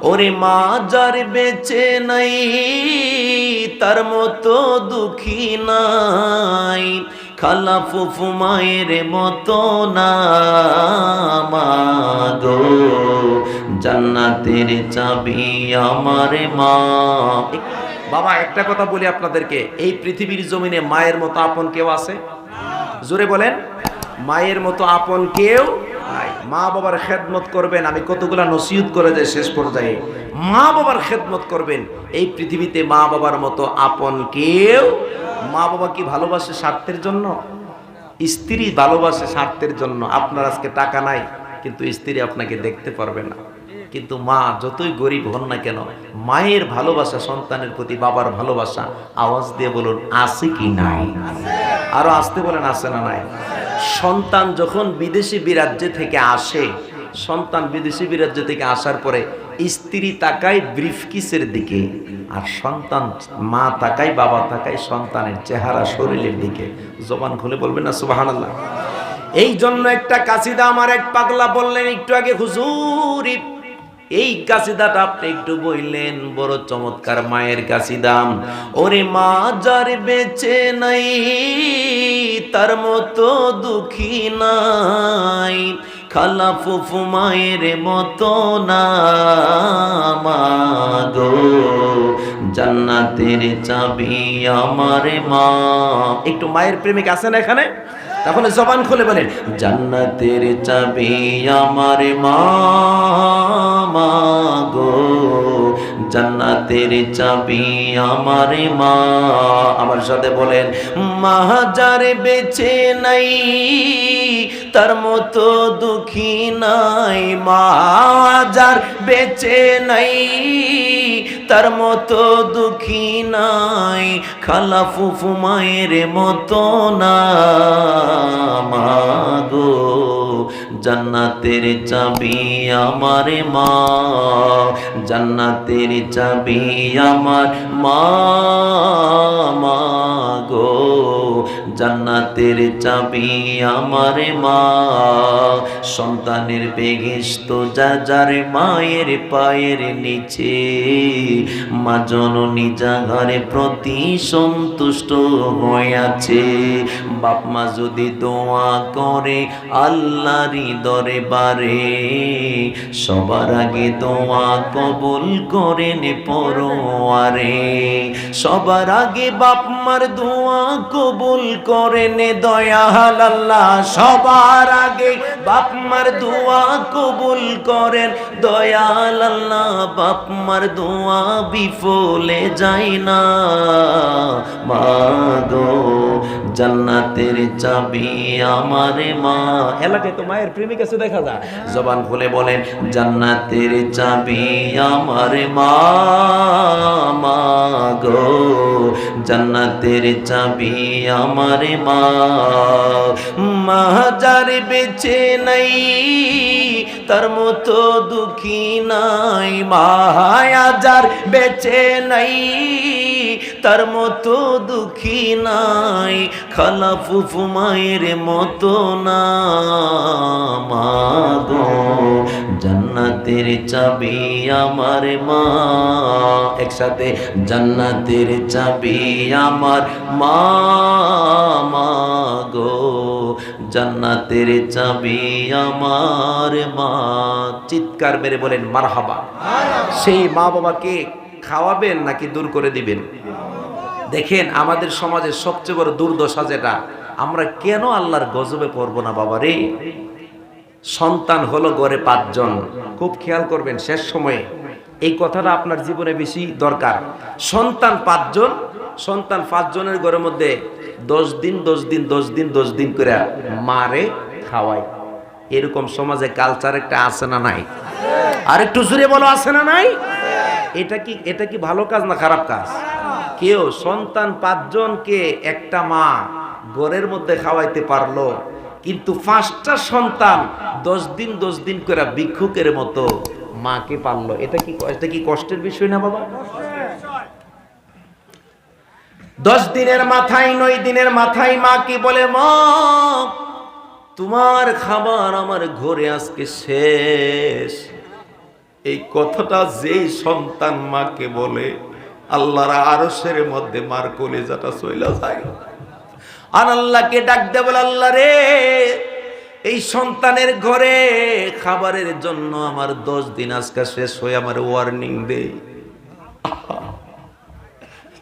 ওরে মা যার বেঁচে নাই, তার মতো দুঃখী নাই। খালা ফুফু মায়ের মতো না মাগো জান্নাতের চাবি আমার মা। বাবা, একটা কথা বলি আপনাদেরকে, এই পৃথিবীর জমিনে মায়ের মতো আপন কেউ আছে? জোরে বলেন, মায়ের মতো আপন কেউ মা বাবার খেদমত করবেন, আমি কতগুলা নসিহত করে যাই শেষ পর্যায়ে। মা বাবার খেদমত করবেন, এই পৃথিবীতে মা বাবার মতো আপন কেউ মা বাবা কি ভালোবাসে স্বার্থের জন্য? স্ত্রী ভালোবাসে স্বার্থের জন্য। আপনার আজকে টাকা নাই, কিন্তু স্ত্রী আপনাকে দেখতে পারবে না। কিন্তু মা যতই গরিব হন না কেন, মায়ের ভালোবাসা, সন্তানের প্রতি বাবার ভালোবাসা, আওয়াজ দিয়ে বলুন, আছে কি নাই? আরও আসতে বলেন, আছে না নাই? সন্তান যখন বিদেশি বিরাজ্যে থেকে আসে, সন্তান বিদেশি বিরাজ্য থেকে আসার পরে স্ত্রী তাকায় ব্রিফকিসের দিকে আর সন্তান মা তাকায়, বাবা তাকায় সন্তানের চেহারা শরীরের দিকে। জবান খুলে বলবেন না সুবাহান এই জন্য একটা কাসিদা আমার এক পাগলা বললেন, একটু আগে হুজুর, এই কাসিদাটা আপনি একটু বললেন, বড় চমৎকার মায়ের কাসিদাম ওরে মা যার বেঁচে নাই তার মতো দুঃখী নাই। খালা ফুফু মায়ের মতো না মাগো। জান্নাতের চাবি আমার মা। একটু মায়ের প্রেমিক আছেন এখানে? তাহলে জবান খুলে বলেন, জান্নাতের চাবি আমার মা গো জান্নাতের চাবি আমার মা। আমার সাথে বলেন মাহাজার বেঁচে নাই, তার মতো দুঃখী নাই। মাহাজার বেঁচে নাই, তার মতো দুঃখী নাই। খালা ফুফু মায়ের মতো না। মাগো জান্নাতের চাবি আমার মা। জান্নাতের চাবি আমার মা মাগো জান্নাতের চাবি আমার মা। সন্তানের বেগিস্ত যা যার মায়ের পায়ের নিচে। মা জননী জাগারে প্রতি সন্তুষ্ট হইয়াছে। বাপ মা যদি দোয়া করে আল্লাহরই দরবারে, সবার আগে দোয়া কবুল করেন পরোয়ারে। সবার আগে বাপ মার দোয়া কবুল করেন দয়াল আল্লাহ সবার আগে বাপমার দোয়া কবুল করেন। দয়াল আল্লাহ বাপমার দোয়া বিফলে যায় না। মাগো জান্নাতের চাবি আমার মা। এলাকায় তো মায়ের প্রেমিক আছে দেখা যায়। জবান খুলে বলেন জান্নাতের চাবি আমার মা মা গো। জান্নাতের চাবি আমার মা। মাহাজার বেছে নাই তার মতো দুঃখী নাই। মায়াজার বেছে নাই তার মতো দুঃখী নাই খালা ফুফু মায়ের মতো না। মাগো জান্নাতের চাবি আমার মা। একসাথে জান্নাতের চাবি আমার মা। মাগো জান্নাতের চাবি আমার মা। চিৎকার মেরে বলেন মারহাবা। সেই মা বাবাকে খাওয়াবেন নাকি দূর করে দিবেন? দেখেন, আমাদের সমাজের সবচেয়ে বড় দুর্দশা যেটা, আমরা কেন আল্লাহর গজবে পড়ব না, বাবা রে? সন্তান হলো গড়ে পাঁচজন। খুব খেয়াল করবেন, শেষ সময়ে। এই কথাটা আপনার জীবনে বেশি দরকার। সন্তান পাঁচজন, সন্তান পাঁচজনের ঘরের মধ্যে দশ দিন দশ দিন দশ দিন দশ দিন করে মারে, খাওয়ায়। এরকম সমাজে কালচার একটা আছে না নাই? আর একটু জুড়ে বলো, আছে না নাই? এটা কি এটা কি ভালো কাজ না খারাপ কাজ? কেউ সন্তান পাঁচজনকে একটা মা ঘরের মধ্যে খাওয়াইতে পারল, কিন্তু পাঁচটা সন্তান দশ দিন দশ দিন করে ভিক্ষুকের মতো মাকে পারল এটা কি এটা কি কষ্টের বিষয় না বাবা? দশ দিনের মাথায়, নয় দিনের মাথায় মা কি বলে, মা, তোমার খাবার আমার ঘরে আজকে শেষ। এই কথাটা যেই সন্তান মাকে বলে আল্লাহর আরশের মধ্যে মার কলেজাটা চইলা যায়। আর আল্লাহকে ডাক দে বলে, আল্লাহ রে, এই সন্তানের ঘরে খাবারের জন্য আমার দশ দিন আজকে শেষ হয়ে আমার ওয়ার্নিং দে।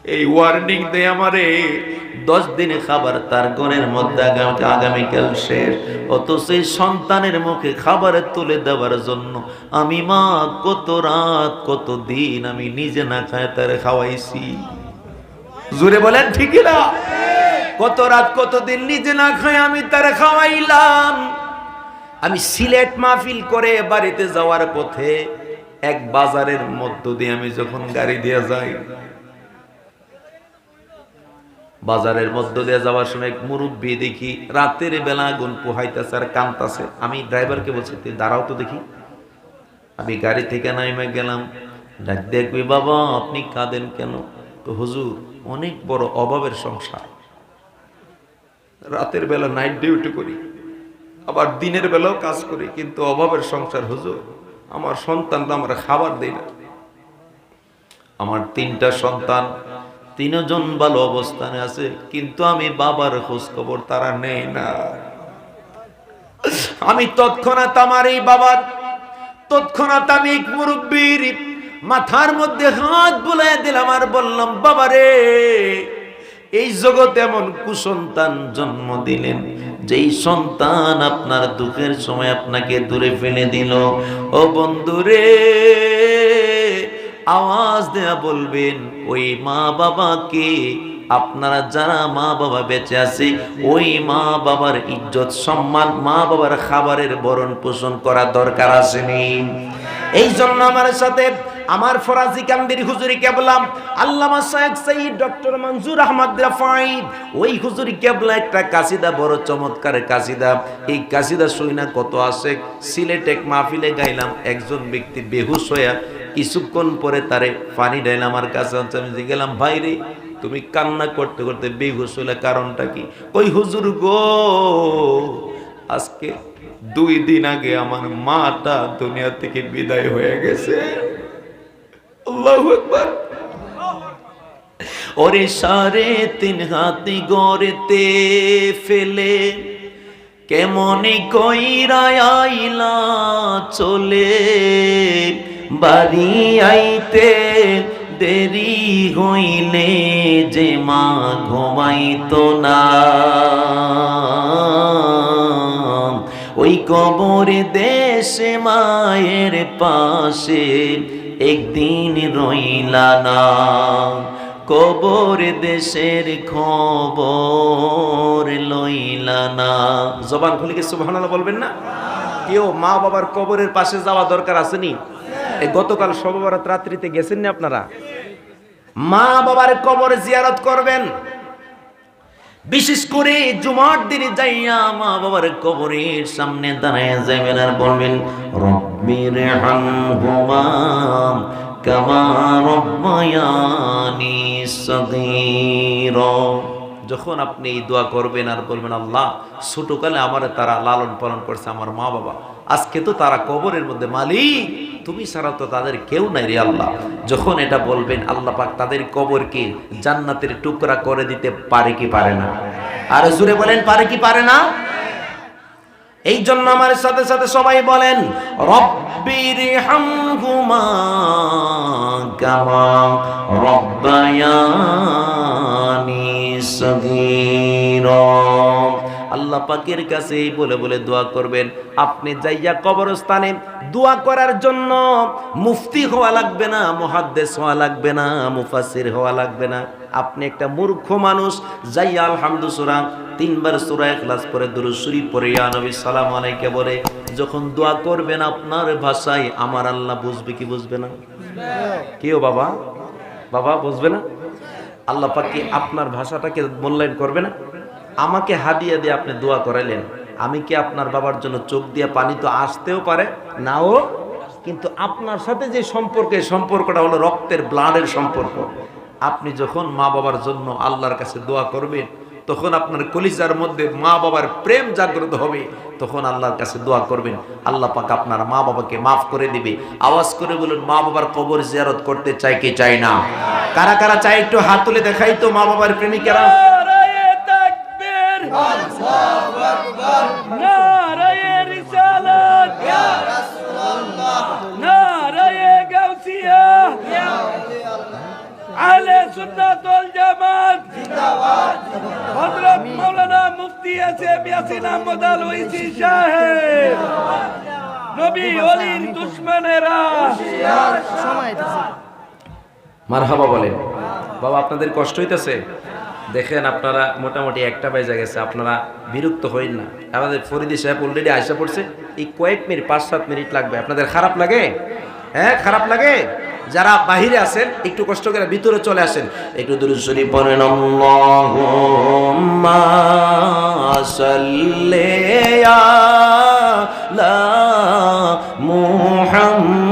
এই ওয়ার্নিং দে আমারে। দশ দিনে খাবার তার গনের মধ্যে আগামী আগামীকাল শেষ। অত সেই সন্তানের মুখে খাবার তুলে দেওয়ার জন্য আমি মা, কত রাত, কত দিন আমি নিজে না খায় তার খাওয়াইছি। জুড়ে বলেন ঠিকই না কত রাত, কত দিন নিজে না খায় আমি তার খাওয়াইলাম। আমি সিলেট মাহফিল করে বাড়িতে যাওয়ার পথে এক বাজারের মধ্য দিয়ে আমি যখন গাড়ি দিয়ে যাই বাজারের মধ্য দিয়ে যাওয়ার সময় এক মুরব্বী দেখি রাতের বেলা আগুন পোহাইতেছে আর কান্তাছে। আমি ড্রাইভারকে বলছি, তুই দাঁড়াও তো দেখি। আমি গাড়ি থেকে নাইমে গেলাম। ডাক দেখবি বাবা, আপনি কাঁদেন কেন? তো হুজুর, অনেক বড় অভাবের সংসার। রাতের বেলা নাইট ডিউটি করি, আবার দিনের বেলাও কাজ করি, কিন্তু অভাবের সংসার, হুজুর, আমার সন্তানরা আমার খাবার দেয় না। আমার তিনটা সন্তান তিনজন ভালো অবস্থানে আছে, কিন্তু আমি বাবার খোঁজ খবর তারা নেই না। আমি তৎক্ষণাৎ আমার এই বাবার, তৎক্ষণাৎ আমি মুরব্বীর মাথার মধ্যে হাত বুলাই দিলাম আর বললাম, বাবারে, এই জগতে এমন কুসন্তান জন্ম দিলেন, যেই সন্তান আপনার দুঃখের সময় আপনাকে দূরে ফেলে দিল। ও বন্ধুরে আওয়াজ দেয়া বলবেন, ওই মা বাবাকে আপনারা যারা মা বাবা বেঁচে আছে, ওই মা বাবার ইজ্জত, সম্মান, মা বাবার খাবারের বরণ পোষণ করা দরকার আসেনি এই জন্য আমার সাথে আমার ফরাজি কান্দির হুজুরি কেবলাম, আল্লামা শায়েখ সাইদ ডক্টর মনজুর আহমদ রাফাই ওই হুজুরি কেবলা একটা কাসিদা, বড় চমৎকার কাসিদা। এই কাসিদা শুইনা কত আসে সিলেট এক মাহফিলে গাইলাম, একজন ব্যক্তি বেহুশ হইয়া কিছুক্ষণ পরে তারে পানি ডাইল আমার কাছে। আমি গেলাম, ভাই রে, তুমি কান্না করতে করতে বেহুশ হইলে কারণটা কি? ওই হুজুর গো, আজকে দুই দিন আগে আমার মাটা দুনিয়া থেকে বিদায় হয়ে গেছে। ওরে সারে তিন হাতি গড়তে ফেলে কেমনে কইরা আইলা চলে। বাড়ি আইতে দেরি হইলে যে মা ঘুমাইতো না। ওই কবর দেশে মায়ের পাশে একদিন রইলা না। কবর দেশের খবর লইলা না। জবান খুলে কি সুবহানাল্লাহ বলবেন না? কেউ মা বাবার কবরের পাশে যাওয়া দরকার এই গতকাল সববরাত রাত্রিতে গেছেন না আপনারা? মা বাবার কবর জিয়ারত করবেন। বিশেষ করে জুমার দিনে যাইয়া মা বাবার কবরের সামনে দাঁড়ায় যাবেন আর বলবেন রব্বির হামহুমা কামা রব্বায়ানি সগীরা। যখন আপনি এই দোয়া করবেন আর বলবেন, আল্লাহ, ছোটকালে আমার তারা লালন পালন করছে আমার মা বাবা আজকে তো তারা কবরের মধ্যে মালিক। তুমি ছাড়া তো তাদের কেউ নাই রে আল্লাহ। যখন এটা বলবেন, আল্লাহ পাক তাদের কবরকে জান্নাতের টুকরা করে দিতে পারে কি পারে না? আর জুড়ে বলেন, পারে কি পারে না? এই জন্য আমার সাথে সাথে সবাই বলেন রব্বির হামহুমা কামা রব্বায়ানি সগীরা। আল্লাহ পাকের কাছে এই বলে বলে দোয়া করবেন। আপনি যাইয়া কবরস্থানে দোয়া করার জন্য মুফতি হওয়া লাগবে না, মুহাদ্দেস হওয়া লাগবে না মুফাসির হওয়া লাগবে না। আপনি একটা মূর্খ মানুষ, যাইয়া আলহামদু সুরা তিনবার সুরা এখলাস পরে দুরুসুরি পরে ইয়া নবী সালাম আলাইকে বলে, যখন দোয়া করবেন আপনার ভাষায়, আমার আল্লাহ বুঝবে কি বুঝবে না? কেউ বাবা? বাবা বুঝবে না? আল্লাহ পাক আপনার ভাষাটাকে মূল্যায়ন করবে না? আমাকে হাদিয়া দিয়ে আপনি দোয়া করাইলেন। আমি কি আপনার বাবার জন্য চোখ দিয়ে পানি তো আসতেও পারে? নাও। কিন্তু আপনার সাথে যে সম্পর্ক, এই সম্পর্কটা হলো রক্তের ব্লাডের সম্পর্ক। আপনি যখন মা বাবার জন্য আল্লাহর কাছে দোয়া করবেন, তখন আপনার কলিজার মধ্যে মা বাবার প্রেম জাগ্রত হবে। তখন আল্লাহর কাছে দোয়া করবেন, আল্লাহ পাক আপনার মা বাবাকে মাফ করে দিবে। আওয়াজ করে বলুন, মা বাবার কবর জিয়ারত করতে চাই কি চাই না? কারা কারা চাই একটু হাত তুলে দেখাই তো মা বাবার প্রেমিকেরা? নারায়ে রিসালাত নারায়ে গাউসিয়া আসিফ ইয়াসিন আহমদ আল সাহেব। নবী ওলির দুশমনেরা। মারহাবা বলেন। বাবা, আপনাদের কষ্ট হইতেছে? দেখেন আপনারা মোটামুটি একটা বাজে গেছে, আপনারা বিরক্ত হইন না। আমাদের ফরিদি সাহেব অলরেডি আসা পড়ছে, এই কয়েক মিনিট, পাঁচ সাত মিনিট লাগবে। আপনাদের খারাপ লাগে? হ্যাঁ খারাপ লাগে? যারা বাহিরে আছেন, একটু কষ্ট করে ভিতরে চলে আসেন। একটু দূরে সরি পড়েন মুহাম্মাদ